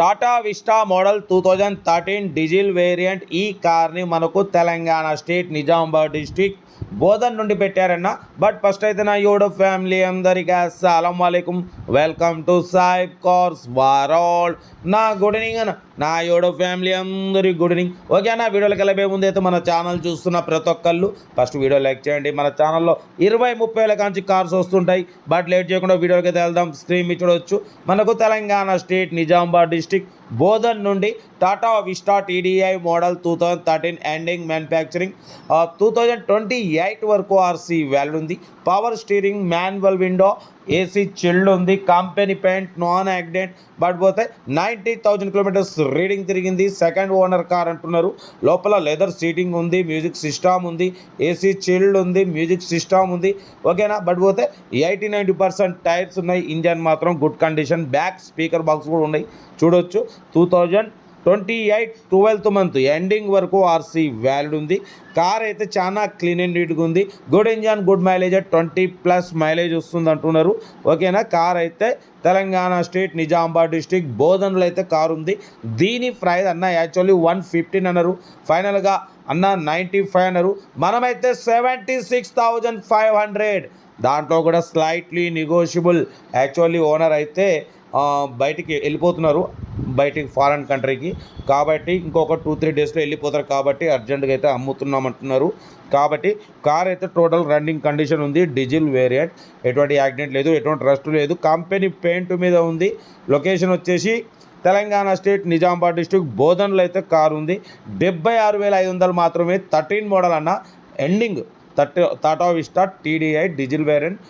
Tata Vista model two thousand thirteen diesel variant ఈ కార్ని మనకు తెలంగాణ స్టేట్ నిజామాబాద్ డిస్టిక్ బోధన్ నుండి పెట్టారన్న. బట్ ఫస్ట్ అయితే నా యూడో ఫ్యామిలీ అందరికీ అస్సలం వాలేకుమ్ వెల్కమ్ టు సాయిబ్ కార్స్ వారాల్ నా గుడ్ ఈవినింగ్ అన్న. నా యూడో ఫ్యామిలీ అందరికి గుడ్ ఈవినింగ్. ఓకే అన్న వీడియోలు వెళ్ళబోయే ముందు అయితే మన ఛానల్ చూస్తున్న ప్రతి ఒక్కళ్ళు ఫస్ట్ వీడియో లైక్ చేయండి. మన ఛానల్లో ఇరవై ముప్పై వేల కాంచి కార్స్ వస్తుంటాయి. బట్ లేట్ చేయకుండా వీడియోకి అయితే వెళ్దాం. స్క్రీన్ చూడవచ్చు మనకు తెలంగాణ స్టేట్ నిజామాబాద్ డిస్టిక్ బోధన్ నుండి Tata Vista TDI model two thousand thirteen ending manufacturing two thousand twenty eight వరకు ఆర్సీ వ్యాల్యూ ఉంది. Power steering manual window AC chilled ఉంది company paint non accident but పోతే నైంటీ థౌజండ్ కిలోమీటర్స్ రీడింగ్ తిరిగింది. Second owner car అంటున్నారు. లోపల leather seating ఉంది music system ఉంది AC chilled ఉంది మ్యూజిక్ సిస్టమ్ ఉంది. ఓకేనా? బట్ పోతే ఎయిటీ నైంటీ పర్సెంట్ టైర్స్ ఉన్నాయి. ఇంజన్ మాత్రం good condition. Back speaker box కూడా ఉన్నాయి. చూడొచ్చు. Two thousand twenty eight twelfth month ending వరకు ఆర్సీ వ్యాలిడ్ ఉంది. కార్ అయితే చాలా క్లీన్ అండ్ నీట్గా ఉంది. Good engine good mileage twenty plus mileage వస్తుంది అంటున్నారు. ఓకేనా? కార్ అయితే తెలంగాణ స్టేట్ నిజామాబాద్ డిస్టిక్ బోధనలో అయితే కార్ ఉంది. దీని ప్రైస్ అన్న యాక్చువల్లీ వన్ ఫిఫ్టీన్ అన్నారు. ఫైనల్గా అన్న నైంటీ ఫైవ్ అన్నారు. మనమైతే seventy six thousand five hundred. దాంట్లో కూడా స్లైట్లీ నెగోషియబుల్ యాక్చువల్లీ ఓనర్ అయితే బయటికి వెళ్ళిపోతున్నారు. బయటికి ఫారెన్ కంట్రీకి కాబట్టి ఇంకొక టూ త్రీ డేస్లో వెళ్ళిపోతారు. కాబట్టి అర్జెంటుగా అయితే అమ్ముతున్నామంటున్నారు. కాబట్టి కార్ అయితే టోటల్ రన్నింగ్ కండిషన్ ఉంది. డీజిల్ వేరియంట్ ఎటువంటి యాక్సిడెంట్ లేదు. ఎటువంటి రస్ట్ లేదు. కంపెనీ పెయింట్ మీద ఉంది. లొకేషన్ వచ్చేసి తెలంగాణ స్టేట్ నిజామాబాద్ డిస్ట్రిక్ట్ బోధన్లో అయితే కారు ఉంది. డెబ్బై ఆరు వేల ఐదు వందలు మాత్రమే థర్టీన్ మోడల్ అన్న ending thirty Tata Vista TDI diesel variant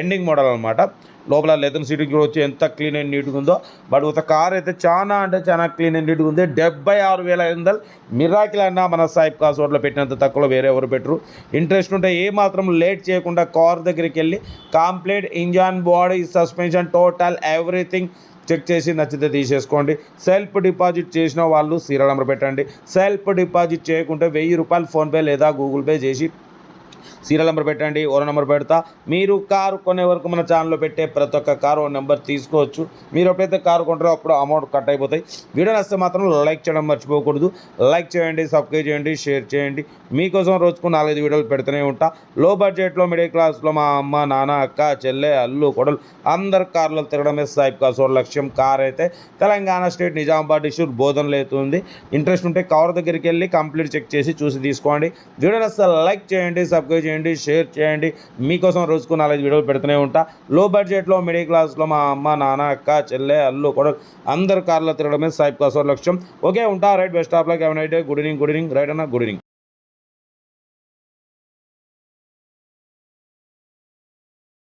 ending model అనమాట లోపల లెదర్ సీటింగ్ కూడా వచ్చి ఎంత క్లీన్ అండ్ నీట్గా ఉందో. బట్ ఒక కార్ అయితే చాలా అంటే చాలా క్లీన్ అండ్ నీట్గా ఉంది. డెబ్బై ఆరు వేల ఐదు వందలు. మిరాకిల్ అన్న మన సాయిబ్ కాస్ రోడ్లో పెట్టినంత తక్కువలో వేరే ఎవరు పెట్టరు. ఇంట్రెస్ట్ ఉంటే ఏ మాత్రం లేట్ చేయకుండా కార్ దగ్గరికి వెళ్ళి complete engine body suspension total everything check చేసి నచ్చితే తీసేసుకోండి. సెల్ఫ్ డిపాజిట్ చేసిన వాళ్ళు సీరియల్ నెంబర్ పెట్టండి. సెల్ఫ్ డిపాజిట్ చేయకుంటే వెయ్యి రూపాయలు ఫోన్పే లేదా గూగుల్ పే చేసి సీరియల్ నెంబర్ పెట్టండి ఓనర్ నెంబర్ పెడతా. మీరు కారు కొనే వరకు మన ఛానల్లో పెట్టే ప్రతి ఒక్క కారు ఓ నెంబర్ తీసుకోవచ్చు. మీరు ఎప్పుడైతే కారు కొంటారో అప్పుడు అమౌంట్ కట్ అయిపోతాయి. వీడియో నచ్చితే మాత్రం లైక్ చేయడం మర్చిపోకూడదు. లైక్ చేయండి సబ్స్క్రైబ్ చేయండి షేర్ చేయండి. మీకోసం రోజుకు నాలుగైదు వీడియోలు పెడుతూనే ఉంటా. లో బడ్జెట్లో మిడిల్ క్లాస్లో మా అమ్మ నాన్న అక్క చెల్లె అల్లు కొడలు అందరు కార్లో తిరగడమే సాయిబ్ కాసోర్ లక్ష్యం. కార్ అయితే తెలంగాణ స్టేట్ నిజామాబాద్ డిస్ట్రిక్ట్ బోధనలు అయితే ఉంది ఇంట్రెస్ట్ ఉంటే కవర్ దగ్గరికి వెళ్ళి కంప్లీట్ చెక్ చేసి చూసి తీసుకోండి. వీడియో నచ్చితే లైక్ చేయండి సబ్ సబ్స్క్రైబ్ చేయండి షేర్ చేయండి. మీకోసం రోజుకు నాలుగు వీడియోలు పెడుతూనే ఉంటా. లో బడ్జెట్లో మిడిల్ క్లాస్లో మా అమ్మ నాన్న అక్క చెల్లె అల్లు కూడా అందరు కార్లో తిరగడమే సాయిబ్ కాసో లక్ష్యం. ఓకే ఉంటా. Right best of like. Good evening good evening right అన్న గుడ్ ఈవినింగ్